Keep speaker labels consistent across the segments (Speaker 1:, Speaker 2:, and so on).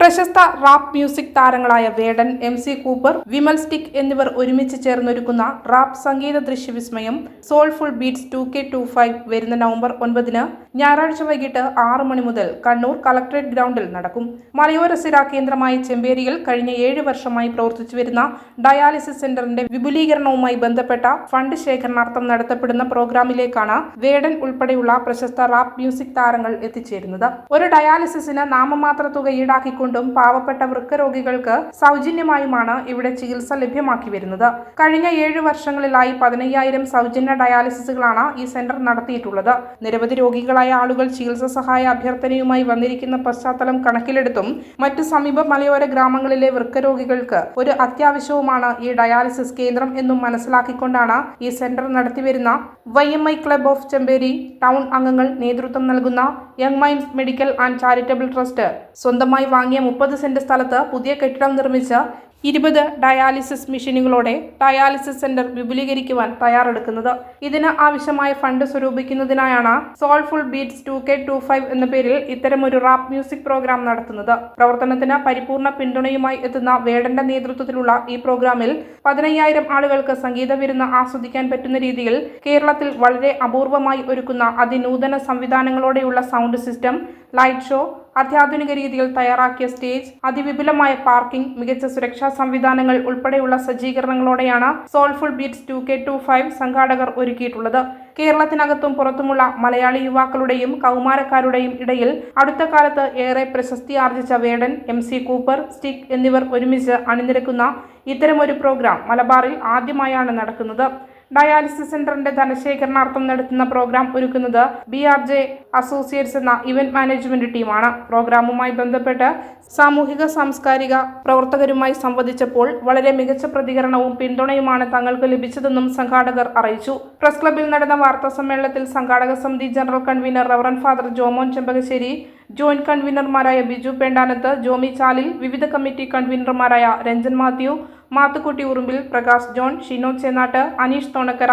Speaker 1: പ്രശസ്ത rap music താരങ്ങളായ Vedan M C Cooper Vimal Stick എന്നിവർ ഒരുമിച്ച് ചേർന്നൊരുക്കുന്ന റാപ്പ് സംഗീത ദൃശ്യവിസ്മയം Soulful Beats two K two five വരുന്ന നവംബർ ഒൻപതിന് ഞായറാഴ്ച വൈകിട്ട് ആറ് മണി മുതൽ കണ്ണൂർ കളക്ട്രേറ്റ് ഗ്രൗണ്ടിൽ നടക്കും. മലയോര സിര കേന്ദ്രമായ ചെമ്പേരിയിൽ കഴിഞ്ഞ ഏഴ് വർഷമായി പ്രവർത്തിച്ചു വരുന്ന ഡയാലിസിസ് സെന്ററിന്റെ വിപുലീകരണവുമായി ബന്ധപ്പെട്ട ഫണ്ട് ശേഖരണാർത്ഥം നടത്തപ്പെടുന്ന പ്രോഗ്രാമിലേക്കാണ് വേടൻ ഉൾപ്പെടെയുള്ള പ്രശസ്ത റാപ്പ് മ്യൂസിക് താരങ്ങൾ എത്തിച്ചേരുന്നത്. ഒരു ഡയാലിസിസിന് നാമമാത്ര തുക ഈടാക്കിക്കൊണ്ടും പാവപ്പെട്ട വൃക്കരോഗികൾക്ക് സൗജന്യമായുമാണ് ഇവിടെ ചികിത്സ ലഭ്യമാക്കി വരുന്നത്. കഴിഞ്ഞ ഏഴ് വർഷങ്ങളിലായി പതിനയ്യായിരം സൗജന്യ ഡയാലിസിസുകളാണ് ഈ സെന്റർ നടത്തിയിട്ടുള്ളത്. നിരവധി രോഗികളായ ആളുകൾ ചികിത്സ സഹായ അഭ്യർത്ഥനയുമായി വന്നിരിക്കുന്ന പശ്ചാത്തലം കണക്കിലെടുത്തും മറ്റു സമീപ മലയോര ഗ്രാമങ്ങളിലെ വൃക്കരോഗികൾക്ക് ഒരു അത്യാവശ്യവുമാണ് ഈ ഡയാലിസിസ് കേന്ദ്രം എന്നും മനസ്സിലാക്കിക്കൊണ്ടാണ് ഈ സെന്റർ നടത്തിവരുന്ന Y M I club of Chemperi town അംഗങ്ങൾ നേതൃത്വം നൽകുന്ന young minds medical and charitable trust സ്വന്തമായി വാങ്ങിയ മുപ്പത് സെന്റ് സ്ഥലത്ത് പുതിയ കെട്ടിടം നിർമ്മിച്ച് ഇരുപത് ഡയാലിസിസ് മെഷീനുകളോടെ ഡയാലിസിസ് സെന്റർ വിപുലീകരിക്കുവാൻ തയ്യാറെടുക്കുന്നത്. ഇതിന് ആവശ്യമായ fund സ്വരൂപിക്കുന്നതിനായാണ് Soulful Beats two K two five എന്ന പേരിൽ ഇത്തരം ഒരു റാപ്പ് മ്യൂസിക് പ്രോഗ്രാം നടത്തുന്നത്. പ്രവർത്തനത്തിന് പരിപൂർണ പിന്തുണയുമായി എത്തുന്ന വേടന്റെ നേതൃത്വത്തിലുള്ള ഈ പ്രോഗ്രാമിൽ പതിനയ്യായിരം ആളുകൾക്ക് സംഗീത വിരുന്ന് ആസ്വദിക്കാൻ പറ്റുന്ന രീതിയിൽ കേരളത്തിൽ വളരെ അപൂർവമായി ഒരുക്കുന്ന അതിനൂതന സംവിധാനങ്ങളോടെയുള്ള സൗണ്ട് സിസ്റ്റം ലൈറ്റ് ഷോ അത്യാധുനിക രീതിയിൽ തയ്യാറാക്കിയ സ്റ്റേജ് അതിവിപുലമായ പാർക്കിംഗ് മികച്ച സുരക്ഷാ സംവിധാനങ്ങൾ ഉൾപ്പെടെയുള്ള സജ്ജീകരണങ്ങളോടെയാണ് Soulful Beats two K two five സംഘാടകർ ഒരുക്കിയിട്ടുള്ളത്. കേരളത്തിനകത്തും പുറത്തുമുള്ള മലയാളി യുവാക്കളുടെയും കൗമാരക്കാരുടെയും ഇടയിൽ അടുത്ത കാലത്ത് ഏറെ പ്രശസ്തി ആർജിച്ച Vedan M C Cooper Stick എന്നിവർ ഒരുമിച്ച് അണിനിരക്കുന്ന ഇത്തരമൊരു പ്രോഗ്രാം മലബാറിൽ ആദ്യമായാണ് നടക്കുന്നത്. ഡയാലിസിസ് സെന്ററിന്റെ ധനശേഖരണാർത്ഥം നടത്തുന്ന പ്രോഗ്രാം ഒരുക്കുന്നത് ബി ആർ ജെ അസോസിയേറ്റ്സ് എന്ന ഇവന്റ് മാനേജ്മെന്റ് ടീമാണ്. പ്രോഗ്രാമുമായി ബന്ധപ്പെട്ട് സാമൂഹിക സാംസ്കാരിക പ്രവർത്തകരുമായി സംവദിച്ചപ്പോൾ വളരെ മികച്ച പ്രതികരണവും പിന്തുണയുമാണ് തങ്ങൾക്ക് ലഭിച്ചതെന്നും സംഘാടകർ അറിയിച്ചു. പ്രസ് ക്ലബിൽ നടന്ന വാർത്താ സമ്മേളനത്തിൽ സംഘാടക സമിതി general convener reverend father Jomon Chembakassery joint കൺവീനർമാരായ Biju Pendanath Jomi Chalil വിവിധ committee കൺവീനർമാരായ Ranjan Mathew Mathukutty Urumbil Prakash John Shino Chenatt Aneesh Thonakkara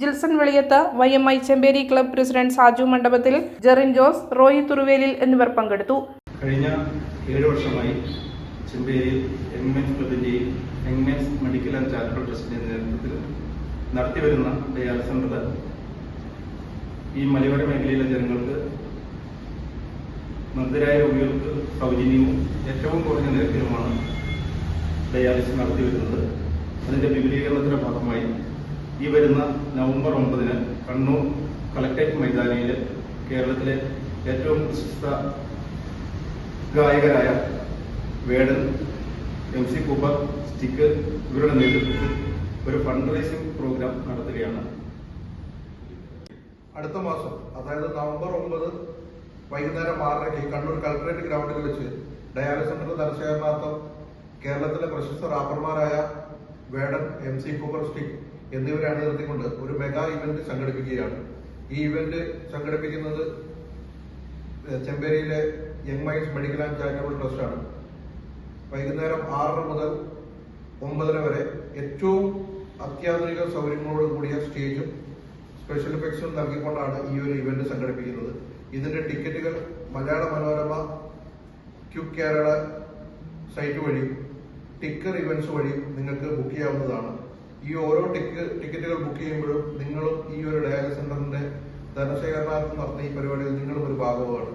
Speaker 1: Jilson Veliyath Y M I Chemperi club president Saju Mandapathil Jerin Jose Roy തുറുവേലിൽ എന്നിവർ പങ്കെടുത്തു.
Speaker 2: കഴിഞ്ഞ ഏഴ് വർഷമായി ചെമ്പേരിയിൽ എംഎൻസ് ക്ലബിന്റെയും MNS medical and charitable ട്രസ്റ്റിന്റെ നേതൃത്വത്തിൽ നടത്തിവരുന്ന ഡയാലിസ് ഈ മലയോര മേഖലയിലെ ജനങ്ങൾക്ക് നിർദ്ധരായ രോഗികൾക്ക് സൗജന്യവും ഏറ്റവും കുറഞ്ഞ നിരക്കിലുമാണ് ഡയാലിസിസ് നടത്തി വരുന്നത് അതിന്റെ വിപുലീകരണത്തിന്റെ ഭാഗമായി ഈ വരുന്ന നവംബർ ഒമ്പതിന് കണ്ണൂർ കളക്ടറേറ്റ് മൈതാനിയിൽ കേരളത്തിലെ ഏറ്റവും പ്രശസ്ത ഗായകരായ Vedan M C Cooper Stick ഇവരുടെ നേതൃത്വത്തിൽ ഒരു ഫണ്ട് റൈസിംഗ് പ്രോഗ്രാം നടത്തുകയാണ്.
Speaker 3: അടുത്ത മാസം അതായത് നവംബർ ഒമ്പത് വൈകുന്നേരം ആറരയ്ക്ക് കണ്ണൂർ കളക്ടറേറ്റ് ഗ്രൗണ്ടിൽ വെച്ച് ഡയാലിസിസ് സെന്റർ ധനശേഖരണാർത്ഥം കേരളത്തിലെ പ്രശസ്ത റാപ്പർമാരായ Vedan M C Cooper Stick എന്നിവരെ അണിനിർത്തിക്കൊണ്ട് ഒരു മെഗാ ഇവന്റ് സംഘടിപ്പിക്കുകയാണ്. ഈ ഇവന്റ് സംഘടിപ്പിക്കുന്നത് ചെമ്പേരിയിലെ young minds medical and charitable ട്രസ്റ്റാണ് വൈകുന്നേരം ആറര മുതൽ ഒമ്പതര വരെ ഏറ്റവും അത്യാധുനിക സൗകര്യങ്ങളോട് കൂടിയ സ്റ്റേജും സ്പെഷ്യൽ എഫക്ട്സും നൽകിക്കൊണ്ടാണ് ഈ ഒരു ഇവന്റ് സംഘടിപ്പിക്കുന്നത്. ഇതിന്റെ ടിക്കറ്റുകൾ മലയാള മനോരമ ക്യൂ കേരള സൈറ്റ് വഴിയും ടിക്കർ ഇവന്റ്സ് വഴി നിങ്ങൾക്ക് ബുക്ക് ചെയ്യാവുന്നതാണ്. ഈ ഓരോ ടിക്ക് ടിക്കറ്റുകൾ ബുക്ക് ചെയ്യുമ്പോഴും നിങ്ങളും ഈ ഒരു ഡയാലിസ് സെന്ററിന്റെ ധനശേഖരണാർത്ഥം നടത്തുന്ന ഈ പരിപാടിയിൽ നിങ്ങളും ഒരു ഭാഗമാണ്.